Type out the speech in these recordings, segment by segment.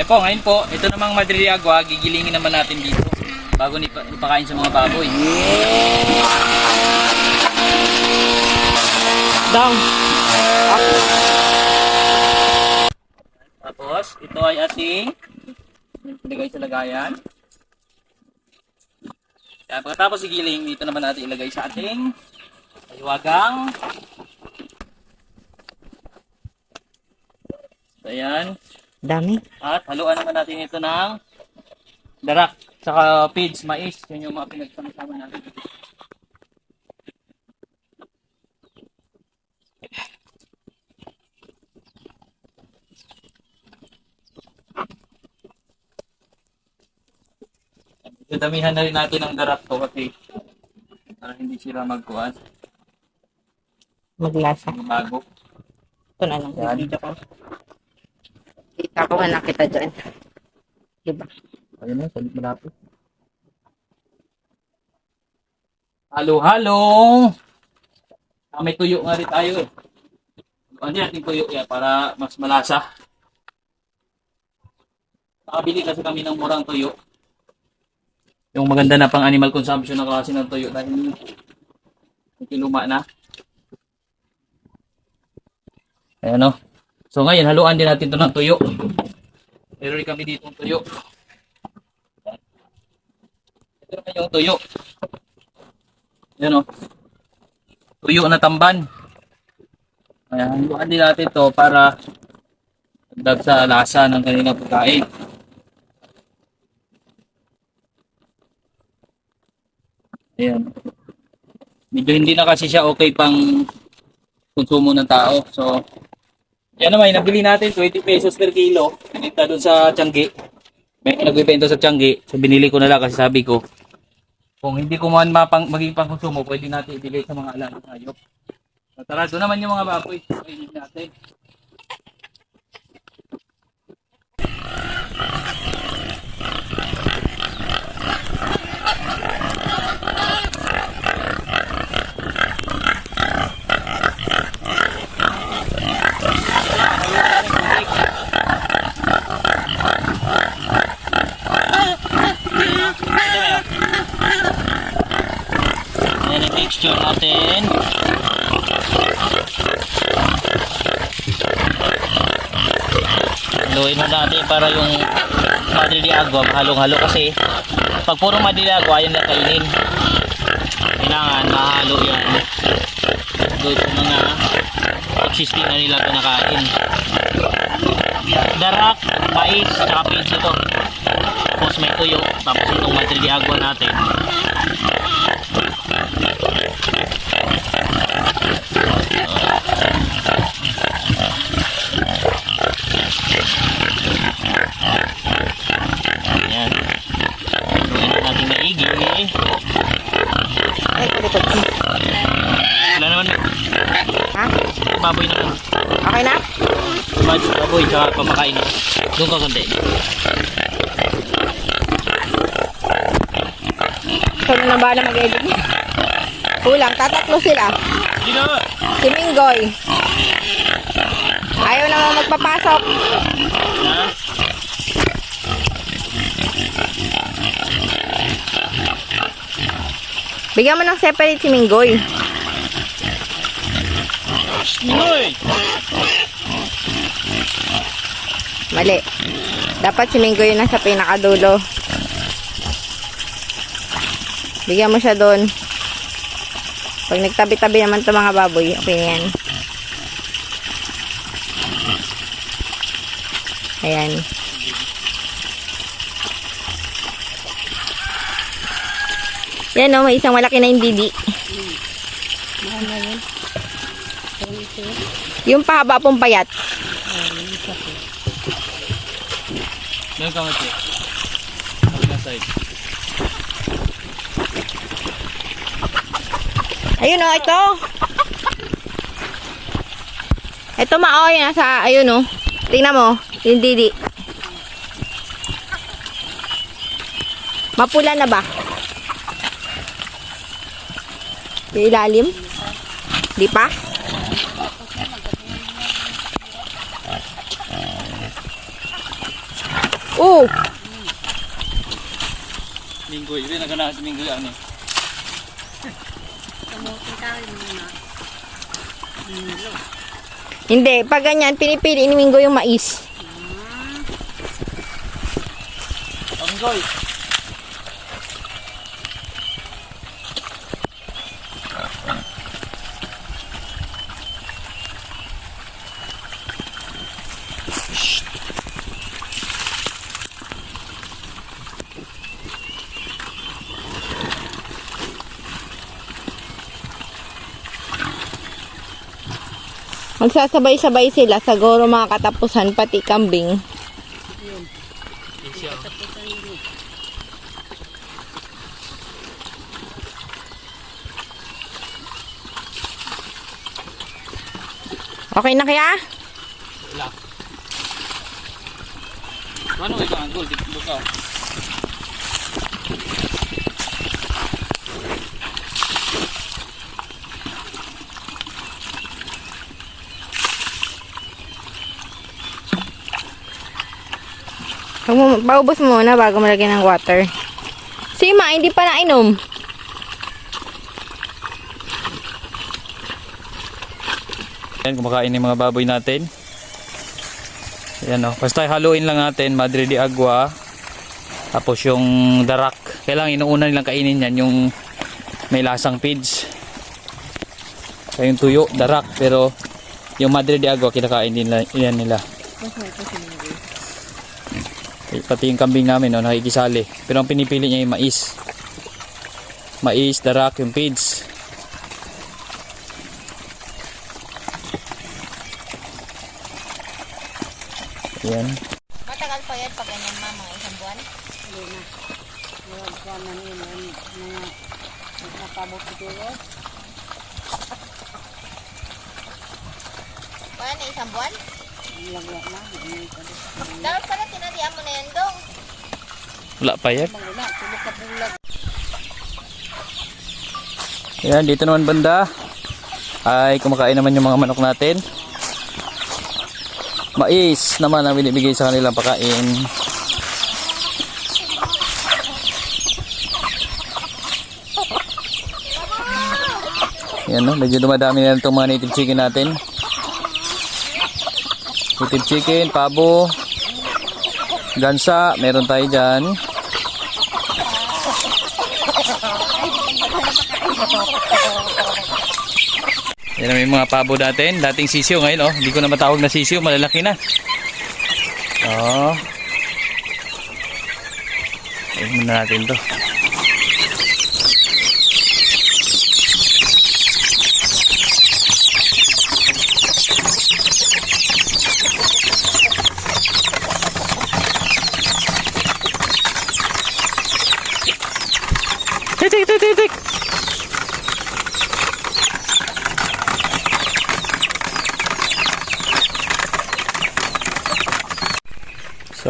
Ayun po, ngayon po, ito namang madriliagwa, gigilingin naman natin dito bago nipa, ipakain sa mga baboy. Down. Up. Tapos, ito ay ating ilagay sa lagayan. Kaya pagkatapos igiling, dito naman natin ilagay sa ating iwagang. Ayan. Dami. At haluan naman natin ito ng darak, saka feeds, mais. Yun yung mga pinagsama-sama natin. Dadamihan na rin natin ang darak to kasi para hindi sila magkuhan, Maglasa. bago. Ito na lang. Yan. Video ko. Kita ko nga nakita dyan. Diba? Ayun na, salit malapit. Halo-halo! Ah, may tuyo nga rin tayo eh. Ano natin tuyo yan para mas malasa. Nakabili kasi kami ng murang tuyo. Yung maganda na pang animal consumption na klase ng tuyo dahil medyo luma na. Ayan o. So ngayon, haluan din natin to ng tuyo. Meron kami dito ng tuyo. Ito naman yung tuyo. Yan o. Tuyo na tamban. Ayan, haluan din natin to para dagdag sa lasa ng kanilang pagkain. Ayan. Medyo hindi na kasi siya okay pang konsumo ng tao. So, yan naman, nabili natin 20 pesos per kilo. Pinita doon sa Tiangge. May nagbibenta sa Tiangge. So, binili ko na lang kasi sabi ko, kung hindi ko man mapang, maging pangkonsumo, pwede natin ibigay sa mga alagang hayop. So, tara, doon naman yung mga baboy. Kainin natin. Ayan ang texture natin. Natin para yung madili agwa, mahalong-halo kasi pag puro madili agwa, yun na kainin. Kailangan mahalo yung doon sa mga existing na nila kinakain. Darak, mais, tsaka pids ito. Tapos may tuyo, tapos itong agwa natin. Ayan. Haluin na natin maigi. Ay, kulikot ko. Wala naman. Ha? Baboy na lang. Okay na? Bab- Baboy, tsaka pamakain. Doon ka kundi. Ito na ba na mag-edit? Kulang, tatatlo sila. Dino! Si Minggoy. Ayaw naman magpapasok. Ha? Bigyan mo ng separate si Minggoy. Dinoy! Mali. Dapat si Minggoy yung nasa pinakadulo. Bigyan mo siya doon. Pag nagtabi-tabi naman to mga baboy, okay na yan. Ayan. Yan o, may isang malaki na yung didi. Yung pahaba pong payat. Doon ka kundi. Kabilang side. Ayun o, ito. Ito mao, yung nasa, ayun o. Tingnan mo, yung didi. Mapula na ba? Yung ilalim? Di pa? Oh, Minggoy. Hindi, nagana si Minggoy ano eh. hindi. Pag ganyan, pinipili ni Mingo yung mais. Oh, Minggoy. Magsasabay-sabay sila sa goro mga katapusan, pati kambing. Okay na kaya? Wala. Ano ito ang goal? Dito mo- Paubos mo muna bago malagyan ng water. Si Ma, hindi pa nainom. Yan, kumakain yung mga baboy natin. Yan o. Basta haluin lang natin, Madre de Agua. Tapos yung darak. Kailangan inuuna nilang kainin yan, yung may lasang feeds. So yung tuyo, darak. Pero yung Madre de Agua, kinakain din nila, yan nila. Eh, Pati yung kambing namin, no, nakikisali. Pero ang pinipili niya yung mais. Mais, darak, yung feeds. Yan. Matagal pa yan pag ganyan ma, mga isang buwan? Kaya na isang buwan? Dapat pala tinadihan mo na yan dong. Wala pa yan. Yan, dito naman banda. Ay, kumakain naman yung mga manok natin. Mais naman ang binibigay sa kanilang pakain. Yan no, medyo dumadami na itong mga native chicken natin. Native chicken, pabo, gansa, meron tayo dyan. Yan may mga pabo natin. Dating sisiyo ngayon, oh. Hindi ko na matawag na sisiyo. Malalaki na. Oh. Ayun natin to.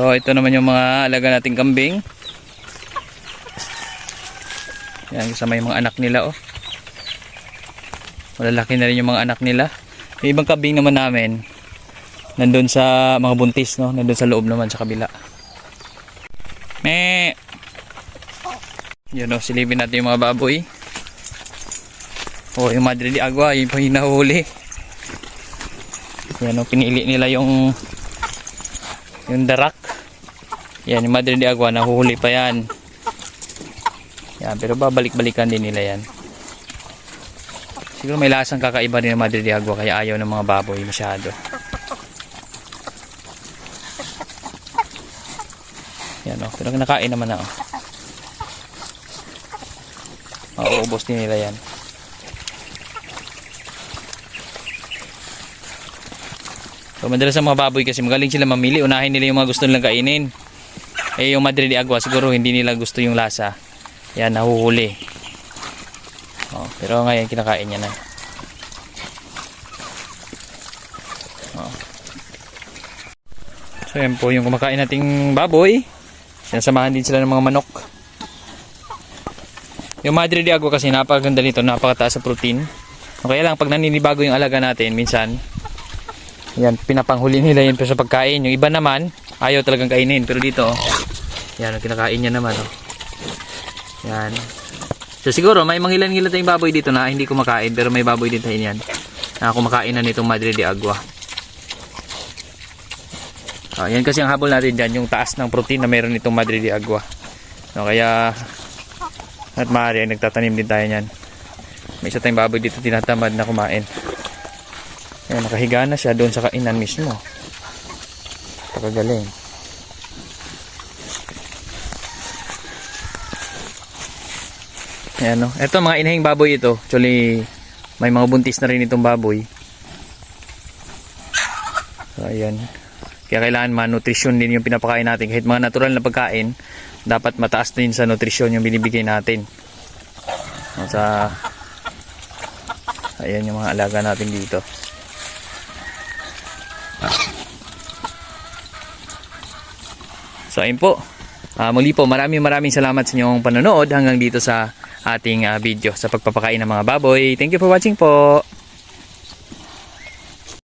So ito naman yung mga alaga nating kambing. Yan kasama yung mga anak nila oh. Malalaki na rin yung mga anak nila. Yung ibang kambing naman namin nandun sa mga buntis no, nandun sa loob naman sa kabila. Me. Yun oh, silipin natin yung mga baboy. Oh, yung Madre de Agua, yung hinahuli. Yan oh, pinili nila yung yung darak. Yan, yung Madre de Agua, nahuhuli pa yan. Yan, pero babalik-balikan din nila yan. Siguro may lasang kakaiba din ng Madre de Agua, kaya ayaw ng mga baboy masyado. Yan o, pero nakain naman na o. Mauubos din nila yan. So, madalas ang mga baboy kasi magaling sila mamili. Unahin nila yung mga gusto nilang kainin. Eh, yung Madre de Agua, siguro hindi nila gusto yung lasa. Yan, nahuhuli. Oh, pero ngayon, kinakain niya na. Oh. So, yan po yung kumakain nating baboy. Sinasamahan din sila ng mga manok. Yung Madre de Agua kasi napakaganda nito, napakataas sa protein. Okay lang, pag naninibago yung alaga natin, minsan, Yan, pinapanghuli nila yun sa pagkain. Yung iba naman, ayaw talagang kainin. Pero dito, yan, ang kinakain niya naman. Oh. Yan. So siguro, may mangilan-ngilan tayong baboy dito na hindi kumakain. Pero may baboy din tayo yan. Na kumakain na nitong Madre de Agua. Ah, yan kasi ang habol natin dyan, yung taas ng protein na meron itong Madre de Agua. No, kaya, at maaari, ay nagtatanim din tayo niyan. May isa tayong baboy dito tinatamad na kumain. Ayan, nakahiga na siya doon sa kainan mismo. Pakagaling. Ayan, no. Ito, mga inahing baboy ito. Actually, may mga buntis na rin itong baboy. So, ayan. Kaya kailangan ma-nutrition din yung pinapakain natin. Kahit mga natural na pagkain, dapat mataas din sa nutrition yung binibigay natin. Sa ayan yung mga alaga natin dito. So ayun po. Ah, muli po maraming maraming salamat sa inyong panonood hanggang dito sa ating ah, video sa pagpapakain ng mga baboy. Thank you for watching po.